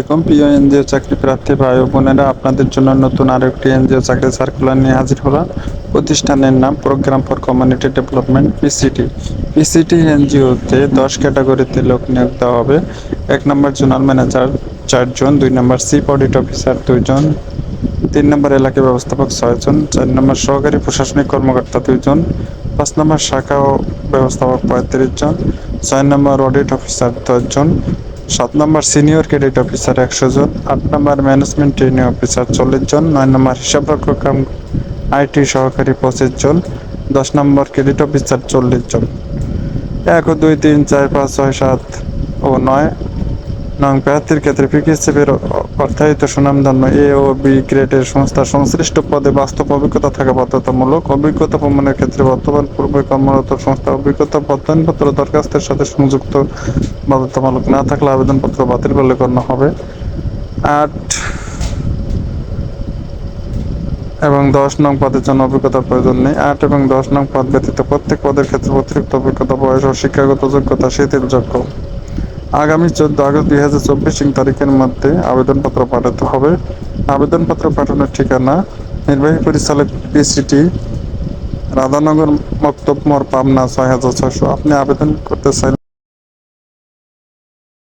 এরকম প্রিয় এনজিও চাকরি প্রার্থী ভাই বোনেরা, আপনাদের জন্য নতুন আরও একটি এনজিও চাকরি সার্কুলার নিয়ে হাজির হলাম। প্রতিষ্ঠানের নাম programme for community development PCT PCT এনজিওতে দশ ক্যাটাগরিতে লোক নিয়োগ দেওয়া হবে। এক নম্বর জোনাল ম্যানেজার চারজন, দুই নম্বর চিফ অডিট অফিসার দুইজন, তিন নম্বর এলাকা ব্যবস্থাপক ছয়জন, চার নম্বর সহকারী প্রশাসনিক কর্মকর্তা দুইজন, পাঁচ নম্বর শাখা ব্যবস্থাপক পঁয়ত্রিশ জন, ছয় নম্বর অডিট অফিসার দশজন সাত নম্বর সিনিয়র ক্রেডিট অফিসার একশো জন, আট নম্বর ম্যানেজমেন্ট ট্রেনিং অফিসার চল্লিশ জন, নয় নম্বর হিসাবরক্ষক কাম আইটি সহকারী পঁচিশ জন, দশ নম্বর ক্রেডিট অফিসার চল্লিশ জন। এক দুই, তিন, চার, পাঁচ, ছয়, সাত ও নয়। নং প্রার্থীর ক্ষেত্রে পিকিএসএফের অর্থায়িত সুনামধন্য এ ও বি গ্রেডের সংস্থার সংশ্লিষ্ট পদে বাস্তব অভিজ্ঞতা থাকা বাধ্যতামূলক। অভিজ্ঞতা প্রমাণের ক্ষেত্রে বর্তমান পূর্বে কর্মরত সংস্থা অভিজ্ঞতা প্রত্যয়নপত্র দরখাস্তের সাথে সংযুক্ত বাধ্যতামূলক না থাকলে আবেদনপত্র বাতিল বলে গণ্য হবে। আট এবং দশ নং পদের জন্য অভিজ্ঞতার প্রয়োজন নেই। আট এবং দশ নং পদ ব্যতীত প্রত্যেক পদের ক্ষেত্রে অতিরিক্ত অভিজ্ঞতা, বয়স ও শিক্ষাগত যোগ্যতা শিথিলযোগ্য আগামী চোদ্দ আগস্ট দুই হাজার চব্বিশ তারিখের মধ্যে আবেদনপত্র পাঠাতে হবে। আবেদনপত্র পাঠানোর ঠিকানা, নির্বাহী পরিচালক পিসিটি রাধানগর মক্তব মোর পাবনা, ছয় হাজার ছয়শো। আপনি আবেদন করতে চাইলে